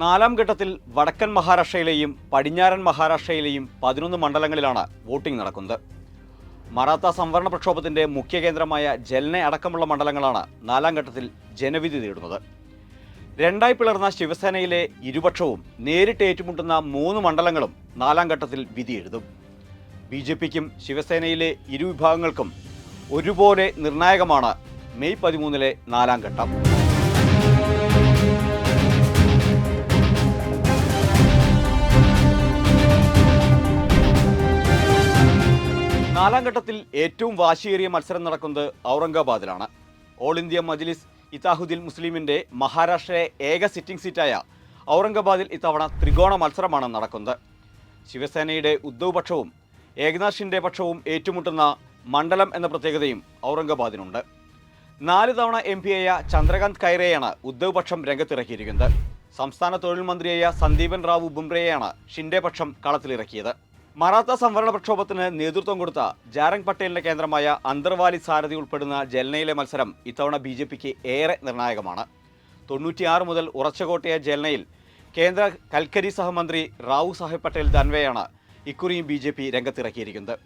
നാലാം ഘട്ടത്തിൽ വടക്കൻ മഹാരാഷ്ട്രയിലെയും പടിഞ്ഞാറൻ മഹാരാഷ്ട്രയിലെയും പതിനൊന്ന് മണ്ഡലങ്ങളിലാണ് വോട്ടിംഗ് നടക്കുന്നത്. മറാത്ത സംവരണ പ്രക്ഷോഭത്തിന്റെ മുഖ്യ കേന്ദ്രമായ ജൽനെ അടക്കമുള്ള മണ്ഡലങ്ങളാണ് നാലാം ഘട്ടത്തിൽ ജനവിധി നേടുന്നത് രണ്ടായി പിളർന്ന ശിവസേനയിലെ ഇരുപക്ഷവും നേരിട്ട് ഏറ്റുമുട്ടുന്ന മൂന്ന് മണ്ഡലങ്ങളും നാലാം ഘട്ടത്തിൽ വിധി എഴുതും. ബി ജെ പിക്കും ശിവസേനയിലെ ഇരുവിഭാഗങ്ങൾക്കും ഒരുപോലെ നിർണായകമാണ് മെയ് പതിമൂന്നിലെ നാലാം ഘട്ടം. നാലാം ഘട്ടത്തിൽ ഏറ്റവും വാശിയേറിയ മത്സരം നടക്കുന്നത് ഔറംഗാബാദിലാണ്. ഓൾ ഇന്ത്യ മജ്ലിസ് ഇതാഹുദ്ദീൻ മുസ്ലിമിന്റെ മഹാരാഷ്ട്രയെ ഏക സിറ്റിംഗ് സീറ്റായ ഔറംഗാബാദിൽ ഇത്തവണ ത്രികോണ മത്സരമാണ് നടക്കുന്നത്. ശിവസേനയുടെ ഉദ്ധവ് പക്ഷവും ഏകനാഥ് പക്ഷവും ഏറ്റുമുട്ടുന്ന മണ്ഡലം എന്ന പ്രത്യേകതയും ഔറംഗാബാദിനുണ്ട്. നാല് തവണ എം ആയ ചന്ദ്രകാന്ത് കൈറെയാണ് ഉദ്ധവ് പക്ഷം രംഗത്തിറക്കിയിരിക്കുന്നത്. സംസ്ഥാന തൊഴിൽ മന്ത്രിയായ സന്ദീപൻ റാവു ബുംറയെയാണ് ഷിൻഡെ പക്ഷം കളത്തിലിറക്കിയത്. മറാത്ത സംവരണ പ്രക്ഷോഭത്തിന് നേതൃത്വം കൊടുത്ത ജാരംഗ് പട്ടേലിന്റെ കേന്ദ്രമായ അന്തർവാലി സാരഥി ഉൾപ്പെടുന്ന ജൽനയിലെ മത്സരം ഇത്തവണ ബി ജെ പിക്ക് ഏറെ നിർണായകമാണ്. തൊണ്ണൂറ്റിയാറ് മുതൽ ഉറച്ചകോട്ടയ ജൽനയിൽ കേന്ദ്ര കൽക്കരി സഹമന്ത്രി റാവു സാഹിബ് പട്ടേൽ ദൻവെയാണ് ഇക്കുറിയും ബി ജെ പി രംഗത്തിറക്കിയിരിക്കുന്നത്.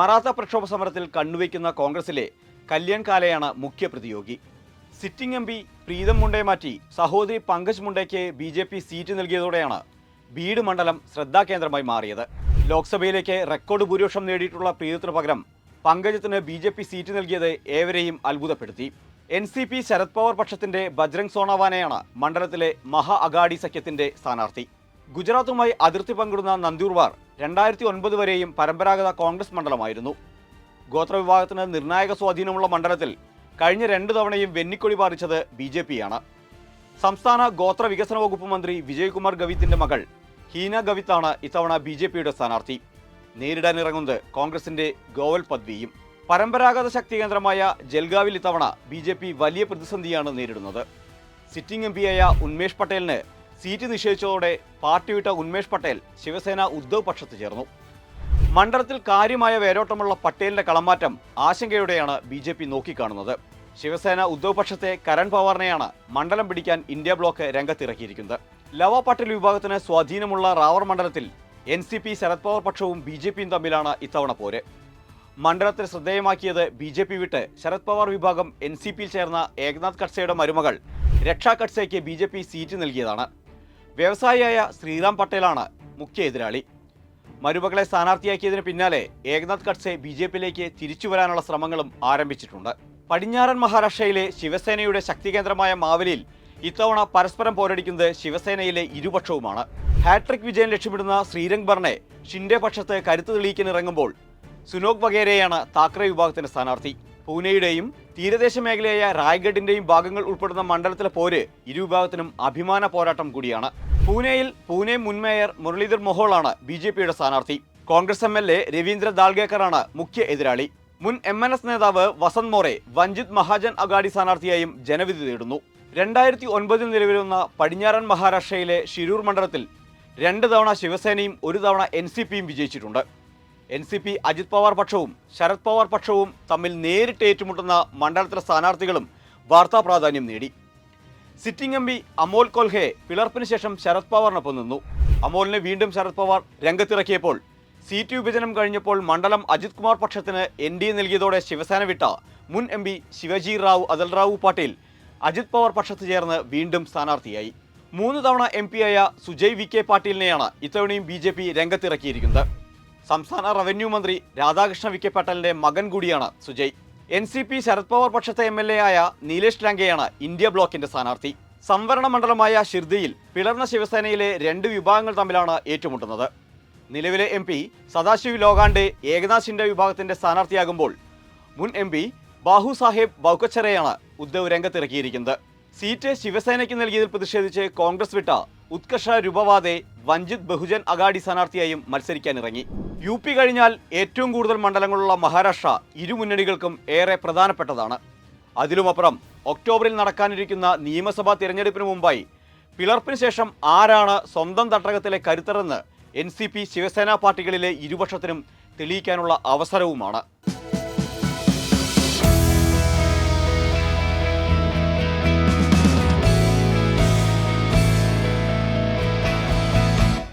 മറാത്ത പ്രക്ഷോഭ സമരത്തിൽ കണ്ണുവയ്ക്കുന്ന കോൺഗ്രസിലെ കല്യാൺ കാലയാണ് മുഖ്യ പ്രതിയോഗി. സിറ്റിംഗ് എം പി പ്രീതം മുണ്ടയെ മാറ്റി സഹോദരി പങ്കജ് മുണ്ടയ്ക്ക് ബി ജെ പി സീറ്റ് നൽകിയതോടെയാണ് ബീഡ് മണ്ഡലം ശ്രദ്ധാകേന്ദ്രമായി മാറിയത്. ലോക്സഭയിലേക്ക് റെക്കോർഡ് ഭൂരിപക്ഷം നേടിയിട്ടുള്ള പ്രീതത്തിന് പകരം പങ്കജത്തിന് ബി ജെ പി സീറ്റ് നൽകിയത് ഏവരെയും അത്ഭുതപ്പെടുത്തി. N C P Sharad Pawar പക്ഷത്തിന്റെ Bajrang സോണാവാനെയാണ് മണ്ഡലത്തിലെ മഹാ അഗാഡി സഖ്യത്തിന്റെ സ്ഥാനാർത്ഥി. ഗുജറാത്തുമായി അതിർത്തി പങ്കിടുന്ന നന്ദൂർവാർ രണ്ടായിരത്തി ഒൻപത് വരെയും പരമ്പരാഗത കോൺഗ്രസ് മണ്ഡലമായിരുന്നു. ഗോത്രവിഭാഗത്തിന് നിർണായക സ്വാധീനമുള്ള മണ്ഡലത്തിൽ കഴിഞ്ഞ രണ്ട് തവണയും വെന്നിക്കൊടി പാറിച്ചത് ബി ജെ പിയാണ് സംസ്ഥാന ഗോത്ര വികസന വകുപ്പ് മന്ത്രി വിജയകുമാർ ഗവിത്തിന്റെ മകൾ ഹീന ഗവിത്താണ് ഇത്തവണ ബി ജെ പിയുടെ സ്ഥാനാർത്ഥി. നേരിടാനിറങ്ങുന്നത് കോൺഗ്രസിന്റെ ഗോവൽ പദ്വിയും പരമ്പരാഗത ശക്തി കേന്ദ്രമായ ജൽഗാവിൽ ഇത്തവണ ബി ജെ പി വലിയ പ്രതിസന്ധിയാണ് നേരിടുന്നത്. സിറ്റിംഗ് എം പിയായ ഉന്മേഷ് പട്ടേലിന് സീറ്റ് നിഷേധിച്ചതോടെ പാർട്ടി വിട്ട ഉന്മേഷ് പട്ടേൽ ശിവസേന ഉദ്ധവ് പക്ഷത്ത് ചേർന്നു. മണ്ഡലത്തിൽ കാര്യമായ വേരോട്ടമുള്ള പട്ടേലിന്റെ കളമാറ്റം ആശങ്കയോടെയാണ് ബി ജെ പി നോക്കിക്കാണുന്നത്. ശിവസേന ഉദ്ധവ് പക്ഷത്തെ കരൺ പവാറിനെയാണ് മണ്ഡലം പിടിക്കാൻ ഇന്ത്യ ബ്ലോക്ക് രംഗത്തിറക്കിയിരിക്കുന്നത്. ലവ പട്ടേൽ വിഭാഗത്തിന് സ്വാധീനമുള്ള റാവർ മണ്ഡലത്തിൽ N C P Sharad Pawar പക്ഷവും B J പിയും തമ്മിലാണ് ഇത്തവണ പോര്. മണ്ഡലത്തിൽ ശ്രദ്ധേയമാക്കിയത് ബി ജെ പി വിട്ട് ശരത് പവാർ വിഭാഗം എൻ സി പിയിൽ ചേർന്ന ഏകനാഥ് ഖഡ്സയുടെ മരുമകൾ രക്ഷാ ഖഡ്സയ്ക്ക് ബി ജെ പി സീറ്റ് നൽകിയതാണ്. വ്യവസായിയായ ശ്രീറാം പട്ടേലാണ് മുഖ്യ എതിരാളി. മരുമകളെ സ്ഥാനാർത്ഥിയാക്കിയതിന് പിന്നാലെ ഏകനാഥ് ഖഡ്സെ ബി ജെ പിയിലേക്ക് തിരിച്ചു വരാനുള്ള ശ്രമങ്ങളും ആരംഭിച്ചിട്ടുണ്ട്. പടിഞ്ഞാറൻ മഹാരാഷ്ട്രയിലെ ശിവസേനയുടെ ശക്തികേന്ദ്രമായ മാവലിയിൽ ഇത്തവണ പരസ്പരം പോരടിക്കുന്നത് ശിവസേനയിലെ ഇരുപക്ഷവുമാണ്. ഹാട്രിക് വിജയം ലക്ഷ്യമിടുന്ന ശ്രീരംഗ് ബർണെ ഷിൻഡെ പക്ഷത്ത് കരുത്ത് തെളിയിക്കാനിറങ്ങുമ്പോൾ സുനോക് വഗേരയാണ് താക്കറെ വിഭാഗത്തിന്റെ സ്ഥാനാർത്ഥി. പൂനെയുടെയും തീരദേശ മേഖലയായ റായ്ഗഡിന്റെയും ഭാഗങ്ങൾ ഉൾപ്പെടുന്ന മണ്ഡലത്തിലെ പോര് ഇരുവിഭാഗത്തിനും അഭിമാന പോരാട്ടം കൂടിയാണ്. പൂനെയിൽ പൂനെ മുൻ മേയർ മുരളീധർ മൊഹോളാണ് ബി ജെ പിയുടെ സ്ഥാനാർത്ഥി. Congress M L A Ravindra ദാൽഗേക്കറാണ് മുഖ്യ എതിരാളി. മുൻ എം എൻ എസ് നേതാവ് വസന്ത് മോറെ വഞ്ചിത് മഹാജൻ അഗാഡി സ്ഥാനാർത്ഥിയായും ജനവിധി നേടുന്നു രണ്ടായിരത്തി ഒൻപതിൽ നിലവിൽ വന്ന പടിഞ്ഞാറൻ മഹാരാഷ്ട്രയിലെ ഷിരൂർ മണ്ഡലത്തിൽ രണ്ട് തവണ ശിവസേനയും ഒരു തവണ എൻ സി പിയും വിജയിച്ചിട്ടുണ്ട്. N C P Ajit Pawar പക്ഷവും Sharad Pawar പക്ഷവും തമ്മിൽ നേരിട്ട് ഏറ്റുമുട്ടുന്ന മണ്ഡലത്തിലെ സ്ഥാനാർത്ഥികളും വാർത്താ പ്രാധാന്യം നേടി. Sitting M P Amol Kolhe പിളർപ്പിന് ശേഷം ശരത് പവാറിനൊപ്പം നിന്നു. അമോലിനെ വീണ്ടും ശരത് പവാർ രംഗത്തിറക്കിയപ്പോൾ സീറ്റ് വിഭജനം കഴിഞ്ഞപ്പോൾ മണ്ഡലം അജിത് കുമാർ പക്ഷത്തിന് എൻ ഡി എ നൽകിയതോടെ ശിവസേന വിട്ട മുൻ എം പി ശിവജി റാവു അദൽറാവു പാട്ടീൽ അജിത് പവർ പക്ഷത്ത് ചേർന്ന് വീണ്ടും സ്ഥാനാർത്ഥിയായി. മൂന്ന് തവണ എം പിയായ സുജയ് വി കെ പാട്ടീലിനെയാണ് ഇത്തവണയും ബി ജെ പി രംഗത്തിറക്കിയിരിക്കുന്നത്. സംസ്ഥാന റവന്യൂ മന്ത്രി രാധാകൃഷ്ണ വിക്കെ പട്ടേലിന്റെ മകൻ കൂടിയാണ് Sujay. N C P Sharad Pawar പക്ഷത്തെ M L A ആയ നീലേഷ് ലാങ്കെയാണ് ഇന്ത്യ ബ്ലോക്കിന്റെ സ്ഥാനാർത്ഥി. സംവരണ മണ്ഡലമായ ഷിർദിയിൽ പിളർന്ന ശിവസേനയിലെ രണ്ട് വിഭാഗങ്ങൾ തമ്മിലാണ് ഏറ്റുമുട്ടുന്നത്. നിലവിലെ എം പി സദാശിവ് ലോകാണ്ടെ ഏകനാഥ് വിഭാഗത്തിന്റെ സ്ഥാനാർത്ഥിയാകുമ്പോൾ മുൻ എം പി ബാഹു സാഹേബ് ബൗക്കച്ചറയാണ് ഉദ്ധവ് രംഗത്തിറക്കിയിരിക്കുന്നത് സീറ്റ് ശിവസേനയ്ക്ക് നൽകിയതിൽ പ്രതിഷേധിച്ച് കോൺഗ്രസ് വിട്ട ഉത്കർഷ രൂപവാദെ വഞ്ചിത് ബഹുജൻ അഗാഡി സ്ഥാനാർത്ഥിയായും മത്സരിക്കാനിറങ്ങി. യു പി കഴിഞ്ഞാൽ ഏറ്റവും കൂടുതൽ മണ്ഡലങ്ങളുള്ള മഹാരാഷ്ട്ര ഇരു മുന്നണികൾക്കും ഏറെ പ്രധാനപ്പെട്ടതാണ്. അതിലുമപ്പുറം ഒക്ടോബറിൽ നടക്കാനിരിക്കുന്ന നിയമസഭാ തിരഞ്ഞെടുപ്പിന് മുമ്പായി പിളർപ്പിന് ശേഷം ആരാണ് സ്വന്തം തട്ടകത്തിലെ കരുത്തരെന്ന് എൻ സി പി ശിവസേന പാർട്ടികളിലെ ഇരുപക്ഷത്തിനും തെളിയിക്കാനുള്ള അവസരവുമാണ്.